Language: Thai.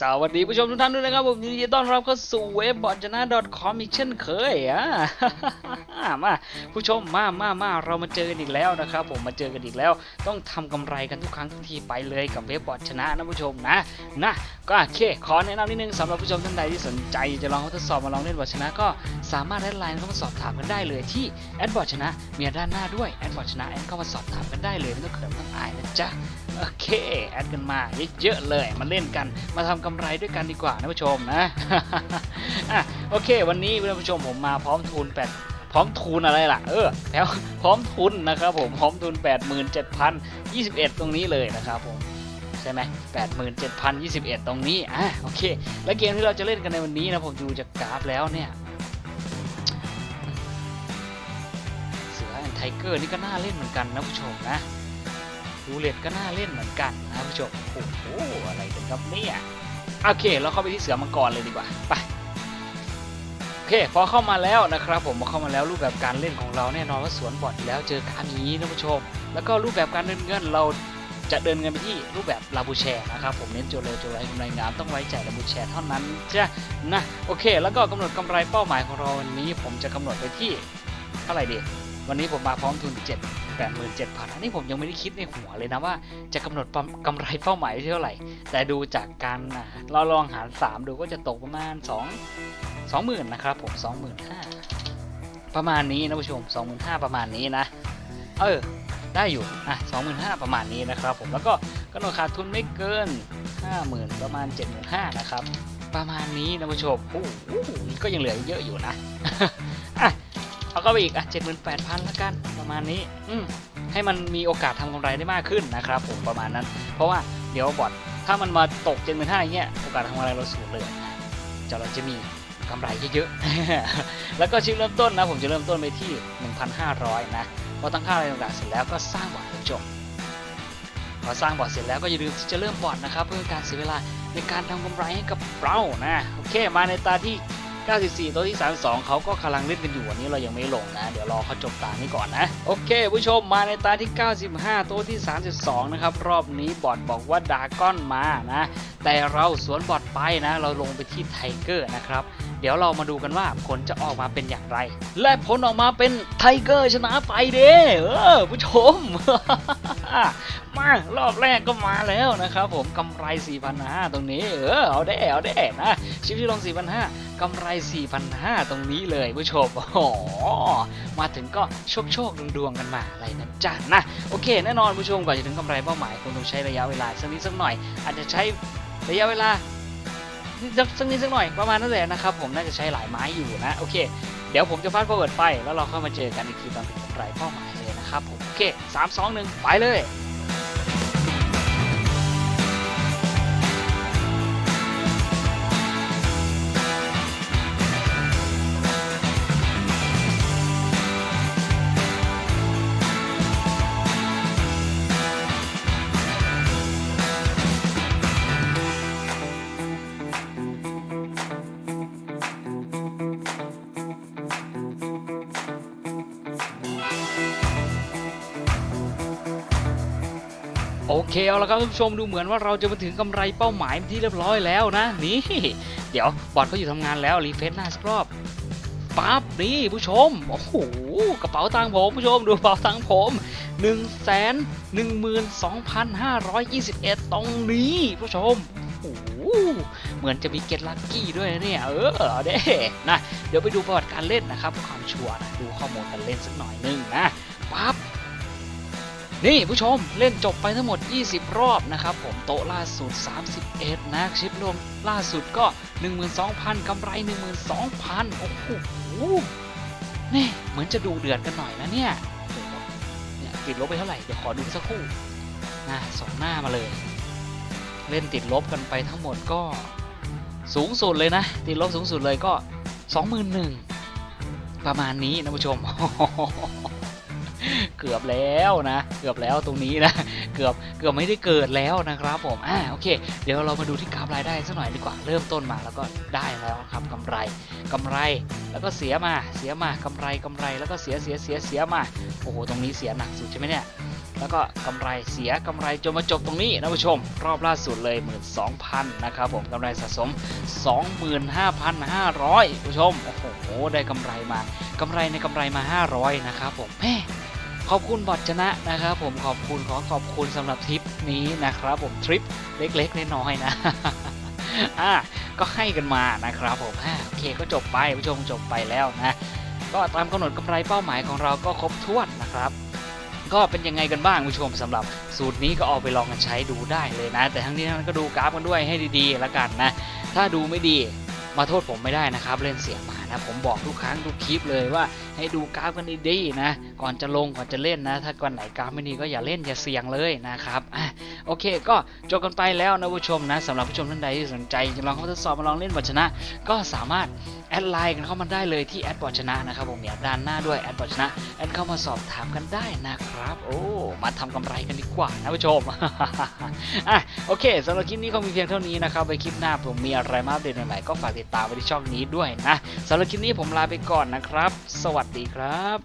สวัสดีผู้ชมทุกท่านด้วยนะครับผมยินดีต้อนรับเข้าสู่เว็บบอทชนะ .com อีกเช่นเคยอะมาผู้ชมมามามาเรามาเจอกันอีกแล้วนะครับผมมาเจอกันอีกแล้ว ต้องทำกำไรกันทุกครั้งทุกทีไปเลยกับเว็บบอทชนะนะผู้ชมนะนะก็โอเคขอแนะนำนิดนึงสำหรับผู้ชมท่านใดที่สนใจ จะลองทดสอบมาลองเล่นบอทชนะ ก็สามารถแอดไลน์เข้ามาสอบถามกันได้เลยที่แอดบอทชนะมีด้านหน้าด้วยแอดบอทชนะแอดเข้ามาสอบถามกันได้เลยไม่ต้องเขินไม่ต้องอายนะจ๊ะ โอเค แอดกันมาเยอะๆเลย มาเล่นกัน มาทำกำไรด้วยกันดีกว่านะผู้ชมนะอะโอเค วันนี้ท่านผู้ชมผมมาพร้อมทุนแปดพร้อมทุนอะไรล่ะ เออ แล้วพร้อมทุนนะครับผม พร้อมทุน 87,021 ตรงนี้เลยนะครับผมใช่ไหม87,021 ตรงนี้ อะ โอเค และเกมที่เราจะเล่นกันในวันนี้นะผมดูจากกราฟแล้วเนี่ย เสือแอนไทเกอร์นี่ก็น่าเล่นเหมือนกันนะผู้ชมนะ รูเล็ตก็น่าเล่นเหมือนกันนะผู้ชมโอ้โหอะไรกันครับเนี่ยโอเคเราเข้าไปที่เสือมังกรเลยดีกว่าไปโอเคพอเข้ามาแล้วนะครับผมพอเข้ามาแล้วรูปแบบการเล่นของเราแน่นอนว่าสวนบอลอยู่แล้วเจอการนี้นะผู้ชม แล้วก็รูปแบบการเดินเงินเราจะเดินเงินไปที่รูปแบบลาบูแชร์นะครับผมเน้นโจเลโจไรกำไรงามต้องไว้ใจลาบูแชร์เท่านั้นจ้ะนะโอเค แล้วก็กำหนดกำไรเป้าหมายของเราวันนี้ ผมจะกำหนดไปที่เท่าไหร่ดี วันนี้ผมมาพร้อมทุน 7 87,000อันนี้ผมยังไม่ได้คิดในหัวเลยนะว่าจะกำหนดกำไรเป้าหมายเท่าไหร่ แต่ดูจากการเราลองหาร 3 ดูก็จะตกประมาณ 2 20,000นะครับผม25,000ประมาณนี้นะผู้ชม25,000ประมาณนี้นะ เออ ได้อยู่อะ25,000ประมาณนี้นะครับผมแล้วก็กำหนดขาดทุนไม่เกิน 50,000 ประมาณ 75,000นะครับประมาณนี้นะผู้ชมโอ้โหก็ยังเหลือเยอะอยู่นะอะ เอาก็ไปอีกอะเจ็ดหมื่นแปดพันละกันประมาณนี้ อืให้มันมีโอกาสทำกำไรได้มากขึ้นนะครับผมประมาณนั้น เพราะว่าเดี๋ยวบอทถ้ามันมาตกเจ็ดหมื่นห้าอย่างเงี้ยโอกาสทำกำไรเราสูงเลยจะเราจะมีกำไรเยอะๆ แล้วก็ชิ้นเริ่มต้นนะผมจะเริ่มต้นไปที่ 1,500 นะพอตั้งค่าอะไรต่างๆเสร็จแล้วก็สร้างบอทเลยจบพอสร้างบอทเสร็จแล้วก็อย่าลืมที่จะเริ่มบอทนะครับเพื่อการเสียเวลาในการทำกำไรให้กับเรานะโอเคมาในตาที่ 94 ตัวที่ 32 เขาก็กำลังเล่นกันอยู่วันนี้เรายังไม่ลงนะ เดี๋ยวรอเขาจบตานี้ก่อนนะ โอเค ผู้ชมมาในตาที่ 95 ตัวที่ 32 นะครับ รอบนี้บอทบอกว่าดาก้อนมานะ แต่เราสวนบอทไปนะ เราลงไปที่ไทเกอร์นะครับเดี๋ยวเรามาดูกันว่าผลจะออกมาเป็นอย่างไร และผลออกมาเป็นไทเกอร์ชนะไปเด้เออผู้ชม รอบแรกก็มาแล้วนะครับผมกำไร 4,500 ตรงนี้ เออ เอาได้เอาได้นะ ชิปที่ลง 4,500กำไร 4,500 ตรงนี้เลยผู้ชมโอ้โหมาถึงก็โชคโชคดวงๆกันมาอะไรนะจ๊ะนะโอเค แน่นอนผู้ชมก่อนจะถึงกำไรเป้าหมายคงต้องใช้ระยะเวลาสักนิดสักหน่อย อาจจะใช้ระยะเวลาสักนิดสักหน่อยประมาณนั่นแหละนะครับผมน่าจะใช้หลายไม้อยู่นะโอเคเดี๋ยวผมจะฟาด forward ไป แล้วเราเข้ามาเจอกันอีกทีตอนถึงกำไรเป้าหมายเลยนะครับผมโอเคสามสองหนึ่งไปเลย โอเคเอาละครับท่านผู้ชมดูเหมือนว่าเราจะมาถึงกำไรเป้าหมายที่เรียบร้อยแล้วนะ นี่ เดี๋ยวบอทเขาอยู่ทำงานแล้วรีเฟซหน้าสักรอบปั๊บนี่ผู้ชมโอ้โหกระเป๋าตังค์ผมผู้ชมดูกระเป๋าตังค์ผม1นึ่งแสนหนึ่งหมื่นสองพันห้าร้อยยี่สิบเอ็ดตรงนี้ผู้ชมโอ้โหเหมือนจะมีเก็ตลัคกี้ด้วยเนี่ยเออเด้นะเดี๋ยวไปดูประวัติการเล่นนะครับความชัวร์นะดูข้อมูลการเล่นสักหน่อยนึงนะปั๊บ นี่ผู้ชมเล่นจบไปทั้งหมด 20 รอบนะครับ ผมโต๊ะล่าสุด 31 นะชิปรวมล่าสุดก็ 12,000 กำไร 12,000 โอ้โหนี่เหมือนจะดูเดือดกันหน่อยนะเนี่ยเนี่ยติดลบไปเท่าไหร่ เดี๋ยวขอดูสักครู่นะสองหน้ามาเลย เล่นติดลบกันไปทั้งหมดก็ สูงสุดเลยนะ ติดลบสูงสุดเลยก็ 21,000ประมาณนี้นะผู้ชม เกือบแล้วนะ เกือบแล้วตรงนี้นะ เกือบเกือบไม่ได้เกิดแล้วนะครับผมอ่าโอเค เดี๋ยวเรามาดูที่กราฟรายได้สักหน่อยดีกว่าเริ่มต้นมาแล้วก็ได้แล้วครับกำไรกำไรแล้วก็เสียมาเสียมากำไรกำไร แล้วก็เสียเสียเสียเสียมาโอ้โหตรงนี้เสียหนักสุดใช่ไหมเนี่ยแล้วก็กำไรเสียกำไรจนมาจบตรงนี้นะผู้ชม รอบล่าสุดเลย12,000นะครับผมกำไรสะสม 25,500ผู้ชมโอ้โหได้กำไรมากำไรในกำไรมา 500นะครับผมแม่ ขอบคุณบอดชนะนะครับผมขอบคุณขอขอบคุณสำหรับทริปนี้นะครับผมทริปเล็กๆน้อยๆนะอะก็ให้กันมานะครับผมโอเคก็จบไปผู้ชมจบไปแล้วนะก็ตามกำหนดกำไรเป้าหมายของเราก็ครบถ้วนนะครับ ก็เป็นยังไงกันบ้างผู้ชมสำหรับสูตรนี้ก็เอาไปลองกันใช้ดูได้เลยนะ แต่ทั้งนี้ทั้งนั้นก็ดูกราฟกันด้วยให้ดีๆแล้วกันนะ ถ้าดูไม่ดีมาโทษผมไม่ได้นะครับเล่นเสียงมา นะผมบอกทุกครั้งทุกคลิปเลยว่าให้ดูกราฟกันดีๆนะ ก่อนจะลงก่อนจะเล่นนะ ถ้าก่อนไหนกราฟไม่ดีก็อย่าเล่นอย่าเสี่ยงเลยนะครับโอเค ก็จบกันไปแล้วนะผู้ชมนะสำหรับผู้ชมท่านใดที่สนใจจะลองเข้าทดสอบมาลองเล่นบอลชนะ ก็สามารถแอดไลน์กันเข้ามาได้เลยที่แอดบอลชนะนะครับผมอยากด้านหน้าด้วยแอดบอลชนะแอดเข้ามาสอบถามกันได้นะครับ โอ้มาทำกำไรกันดีกว่านะผู้ชมอะโอเคสำหรับคลิปนี้ก็มีเพียงเท่านี้นะครับไปคลิปหน้าผมมีอะไรมาอัปเดตใหม่ๆก็ฝากติดตามไว้ที่ช่องนี้ด้วยนะสำหรับหรับคลิปนี้ผมลาไปก่อนนะครับ สวัสดีครับ